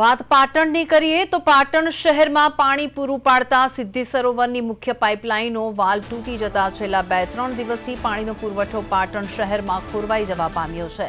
વાત પાટણની કરીએ તો પાટણ શહેરમાં પાણી પૂરું પાડતા સિદ્ધિ સરોવરની મુખ્ય પાઇપલાઇનો વાલ તૂટી જતા છેલ્લા બે ત્રણ દિવસથી પાણીનો પુરવઠો પાટણ શહેરમાં ખોરવાઈ જવા પામ્યો છે,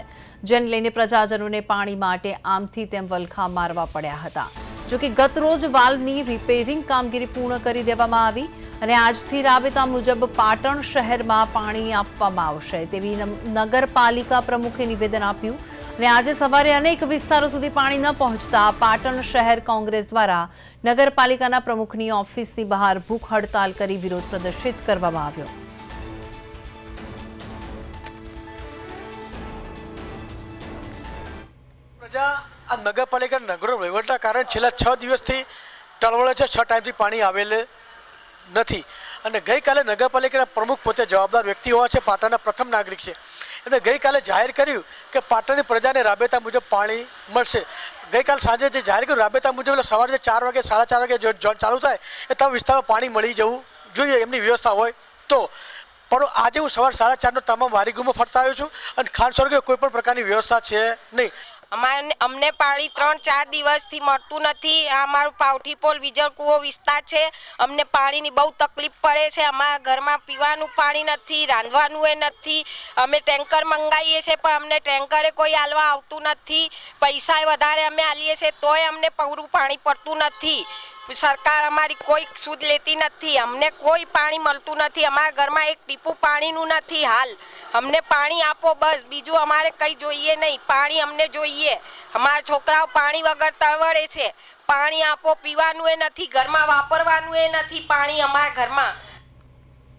જેને લઈને પ્રજાજનોને પાણી માટે આમથી તેમ વલખા મારવા પડ્યા હતા. જોકે ગતરોજ વાલ્વની રિપેરિંગ કામગીરી પૂર્ણ કરી દેવામાં આવી અને આજથી રાબેતા મુજબ પાટણ શહેરમાં પાણી આપવામાં આવશે તેવી નગરપાલિકા પ્રમુખે નિવેદન આપ્યું અને આજે સવારે અનેક વિસ્તારો સુધી પાણી ન પહોંચતા પાટણ શહેર કોંગ્રેસ દ્વારા નગરપાલિકાના પ્રમુખની ઓફિસની બહાર ભૂખ હડતાલ કરી વિરોધ પ્રદર્શિત કરવામાં આવ્યો. પ્રજા, આ નગરપાલિકા નગરો વહીવટના કારણે છેલ્લા છ દિવસથી ટળવળે છે. છ ટાઈમથી પાણી આવેલ નથી. અને ગઈકાલે નગરપાલિકાના પ્રમુખ પોતે જવાબદાર વ્યક્તિ હોવા છે, પાટણના પ્રથમ નાગરિક છે. એમણે ગઈકાલે જાહેર કર્યું કે પાટણની પ્રજાને રાબેતા મુજબ પાણી મળશે. ગઈકાલ સાંજે જે જાહેર કર્યું, રાબેતા મુજબ એટલે સવારે ચાર વાગે, સાડા ચાર વાગે ચાલુ થાય, એ તમામ વિસ્તારમાં પાણી મળી જવું જોઈએ એમની વ્યવસ્થા હોય તો. પણ આજે હું સવાર સાડા ચારનો તમામ વારીગુમો ફરતા આવ્યો છું અને ખાન સ્વર્ગે કોઈ પણ પ્રકારની વ્યવસ્થા છે નહીં. અમારે અમને પાણી ત્રણ ચાર દિવસથી મળતું નથી. આ અમારું પાવઠી પોલ કૂવો વિસ્તાર છે. અમને પાણીની બહુ તકલીફ પડે છે. અમારા ઘરમાં પીવાનું પાણી નથી, રાંધવાનું એ નથી. અમે ટેન્કર મંગાવીએ છીએ પણ અમને ટેન્કરે કોઈ આલવા આવતું નથી. પૈસા વધારે અમે આલીએ છીએ તોય અમને પૂરું પાણી પડતું નથી. સરકાર અમારી કોઈ સુદ લેતી નથી. અમને કોઈ પાણી મળતું નથી. અમારા ઘરમાં એક ટીપું પાણીનું નથી હાલ. અમને પાણી આપો, બસ. બીજું અમારે કંઈ જોઈએ નહીં. પાણી અમને જોઈએ. અમારા છોકરાઓ પાણી વગર તળવડે છે. પાણી આપો, પીવાનું એ નથી, ઘરમાં વાપરવાનું એ નથી. પાણી અમારા ઘરમાં